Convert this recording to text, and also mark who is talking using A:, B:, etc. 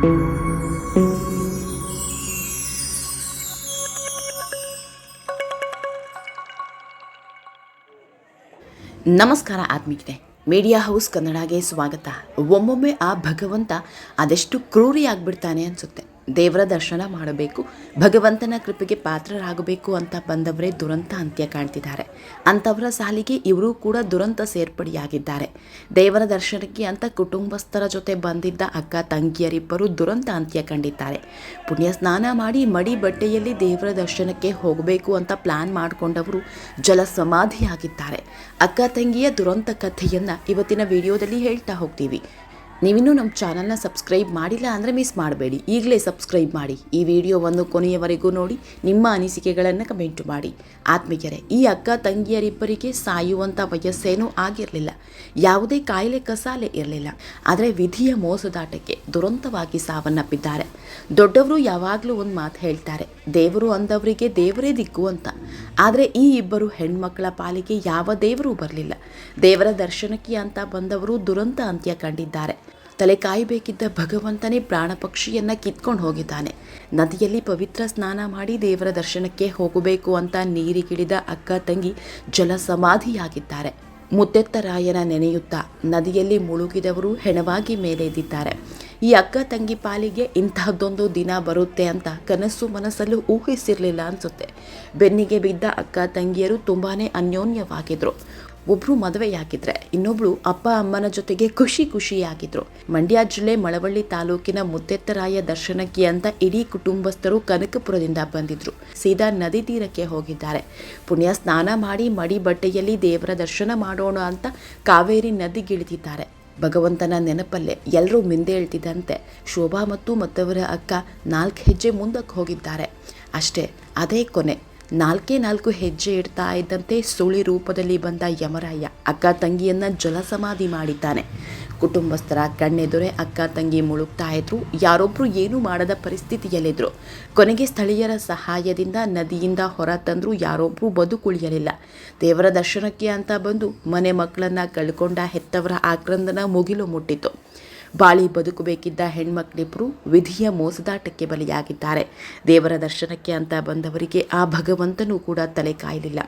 A: ನಮಸ್ಕಾರ ಆತ್ಮೀಯತೆ media house ಕನ್ನಡಗೆ ಸ್ವಾಗತ. ಒಮ್ಮೊಮ್ಮೆ ಆ ಭಗವಂತ ಅದೆಷ್ಟು ಕ್ರೂರಿಯಾಗ್ಬಿಡ್ತಾನೆ ಅನಿಸುತ್ತೆ. ದೇವರ ದರ್ಶನ ಮಾಡಬೇಕು, ಭಗವಂತನ ಕೃಪೆಗೆ ಪಾತ್ರರಾಗಬೇಕು ಅಂತ ಬಂದವರೇ ದುರಂತ ಅಂತ್ಯ ಕಾಣ್ತಿದ್ದಾರೆ. ಅಂಥವರ ಸಾಲಿಗೆ ಇವರು ಕೂಡ ದುರಂತ ಸೇರ್ಪಡೆಯಾಗಿದ್ದಾರೆ. ದೇವರ ದರ್ಶನಕ್ಕೆ ಅಂತ ಕುಟುಂಬಸ್ಥರ ಜೊತೆ ಬಂದಿದ್ದ ಅಕ್ಕ, ತಂಗಿಯರಿಬ್ಬರು ದುರಂತ ಅಂತ್ಯ ಕಂಡಿದ್ದಾರೆ. ಪುಣ್ಯ ಸ್ನಾನ ಮಾಡಿ ಮಡಿ ಬಟ್ಟೆಯಲ್ಲಿ ದೇವರ ದರ್ಶನಕ್ಕೆ ಹೋಗಬೇಕು ಅಂತ ಪ್ಲಾನ್ ಮಾಡಿಕೊಂಡವರು ಜಲ ಸಮಾಧಿಯಾಗಿದ್ದಾರೆ ಅಕ್ಕ, ತಂಗಿಯ ದುರಂತ ಕಥೆಯನ್ನು ಇವತ್ತಿನ ವಿಡಿಯೋದಲ್ಲಿ ಹೇಳ್ತಾ ಹೋಗ್ತೀವಿ. ನೀವಿನ್ನೂ ನಮ್ಮ ಚಾನಲ್ನ ಸಬ್ಸ್ಕ್ರೈಬ್ ಮಾಡಿಲ್ಲ ಅಂದರೆ ಮಿಸ್ ಮಾಡಬೇಡಿ. ಈಗಲೇ ಸಬ್ಸ್ಕ್ರೈಬ್ ಮಾಡಿ. ಈ ವಿಡಿಯೋವನ್ನು ಕೊನೆಯವರೆಗೂ ನೋಡಿ. ನಿಮ್ಮ ಅನಿಸಿಕೆಗಳನ್ನು ಕಮೆಂಟ್ ಮಾಡಿ. ಆತ್ಮೀಯರೇ, ಈ ಅಕ್ಕ ತಂಗಿಯರಿಬ್ಬರಿಗೆ ಸಾಯುವಂಥ ವಯಸ್ಸೇನೂ ಆಗಿರಲಿಲ್ಲ. ಯಾವುದೇ ಕಾಯಿಲೆ ಕಸಾಲೆ ಇರಲಿಲ್ಲ. ಆದರೆ ವಿಧಿಯ ಮೋಸದಾಟಕ್ಕೆ ದುರಂತವಾಗಿ ಸಾವನ್ನಪ್ಪಿದ್ದಾರೆ. ದೊಡ್ಡವರು ಯಾವಾಗಲೂ ಒಂದು ಮಾತು ಹೇಳ್ತಾರೆ, ದೇವರು ಅಂದವರಿಗೆ ದೇವರೇ ದಿಕ್ಕು ಅಂತ. ಆದರೆ ಈ ಇಬ್ಬರು ಹೆಣ್ಮಕ್ಕಳ ಪಾಲಿಗೆ ಯಾವ ದೇವರೂ ಬರಲಿಲ್ಲ. ದೇವರ ದರ್ಶನಕ್ಕೆ ಅಂತ ಬಂದವರು ದುರಂತ ಅಂತ್ಯ ಕಂಡಿದ್ದಾರೆ. ತಲೆ ಕಾಯಬೇಕಿದ್ದ ಭಗವಂತನೇ ಪ್ರಾಣ ಪಕ್ಷಿಯನ್ನು ಕಿತ್ಕೊಂಡು ಹೋಗಿದ್ದಾನೆ. ನದಿಯಲ್ಲಿ ಪವಿತ್ರ ಸ್ನಾನ ಮಾಡಿ ದೇವರ ದರ್ಶನಕ್ಕೆ ಹೋಗಬೇಕು ಅಂತ ನೀರಿಗಿಳಿದ ಅಕ್ಕ ತಂಗಿ ಜಲ ಸಮಾಧಿಯಾಗಿದ್ದಾರೆ. ಮುತ್ತೆತ್ತರಾಯನ ನೆನೆಯುತ್ತಾ ನದಿಯಲ್ಲಿ ಮುಳುಗಿದವರು ಹೆಣವಾಗಿ ಮೇಲೆದ್ದಿದ್ದಾರೆ ಈ ಅಕ್ಕ ತಂಗಿ ಪಾಲಿಗೆ ಇಂತಹದ್ದೊಂದು ದಿನ ಬರುತ್ತೆ ಅಂತ ಕನಸು ಮನಸ್ಸಲ್ಲೂ ಊಹಿಸಿರಲಿಲ್ಲ ಅನ್ಸುತ್ತೆ. ಬೆನ್ನಿಗೆ ಬಿದ್ದ ಅಕ್ಕ ತಂಗಿಯರು ತುಂಬಾ ಅನ್ಯೋನ್ಯವಾಗಿದ್ರು. ಒಬ್ಬರು ಮದುವೆಯಾಗಿದ್ರೆ ಇನ್ನೊಬ್ಳು ಅಪ್ಪ ಅಮ್ಮನ ಜೊತೆಗೆ ಖುಷಿ ಖುಷಿಯಾಗಿದ್ರು. ಮಂಡ್ಯ ಜಿಲ್ಲೆ ಮಳವಳ್ಳಿ ತಾಲೂಕಿನ ಮುತ್ತೆತ್ತರಾಯ ದರ್ಶನಕ್ಕೆ ಅಂತ ಇಡೀ ಕುಟುಂಬಸ್ಥರು ಕನಕಪುರದಿಂದ ಬಂದಿದ್ರು. ಸೀದಾ ನದಿ ತೀರಕ್ಕೆ ಹೋಗಿದ್ದಾರೆ. ಪುಣ್ಯ ಸ್ನಾನ ಮಾಡಿ ಮಡಿ ಬಟ್ಟೆಯಲ್ಲಿ ದೇವರ ದರ್ಶನ ಮಾಡೋಣ ಅಂತ ಕಾವೇರಿ ನದಿಗಿಳಿದಿದ್ದಾರೆ. ಭಗವಂತನ ನೆನಪಲ್ಲೇ ಎಲ್ಲರೂ ಮಿಂದೇಳ್ತಿದ್ದಂತೆ ಶೋಭಾ ಮತ್ತು ಮತ್ತವರ ಅಕ್ಕ ನಾಲ್ಕು ಹೆಜ್ಜೆ ಮುಂದಕ್ಕೆ ಹೋಗಿದ್ದಾರೆ. ಅಷ್ಟೇ, ಅದೇ ಕೊನೆ, ನಾಲ್ಕೇ ನಾಲ್ಕು ಹೆಜ್ಜೆ ಇಡ್ತಾ ಇದ್ದಂತೆ ಸುಳಿ ರೂಪದಲ್ಲಿ ಬಂದ ಯಮರಾಯ ಅಕ್ಕ ತಂಗಿಯನ್ನ ಜಲಸಮಾಧಿ ಮಾಡಿದ್ದಾನೆ. ಕುಟುಂಬಸ್ಥರ ಕಣ್ಣೆದುರೆ ಅಕ್ಕ, ತಂಗಿ ಮುಳುಗ್ತಾ ಇದ್ರು. ಯಾರೊಬ್ಬರು ಏನೂ ಮಾಡದ ಪರಿಸ್ಥಿತಿಯಲ್ಲಿದ್ರು. ಕೊನೆಗೆ ಸ್ಥಳೀಯರ ಸಹಾಯದಿಂದ ನದಿಯಿಂದ ಹೊರ ತಂದ್ರು. ಯಾರೊಬ್ರು ಬದುಕುಳಿಯಲಿಲ್ಲ. ದೇವರ ದರ್ಶನಕ್ಕೆ ಅಂತ ಬಂದು ಮನೆ ಮಕ್ಕಳನ್ನ ಕಳ್ಕೊಂಡ ಹೆತ್ತವರ ಆಕ್ರಂದನ ಮುಗಿಲು ಮುಟ್ಟಿತು ಬಾಳಿ ಬದುಕಬೇಕಿದ್ದ ಹೆಣ್ಮಕ್ಳಿಬ್ಬರು ವಿಧಿಯ ಮೋಸದಾಟಕ್ಕೆ ಬಲಿಯಾಗಿದ್ದಾರೆ. ದೇವರ ದರ್ಶನಕ್ಕೆ ಅಂತ ಬಂದವರಿಗೆ ಆ ಭಗವಂತನೂ ಕೂಡ ತಲೆ ಕಾಯಲಿಲ್ಲ.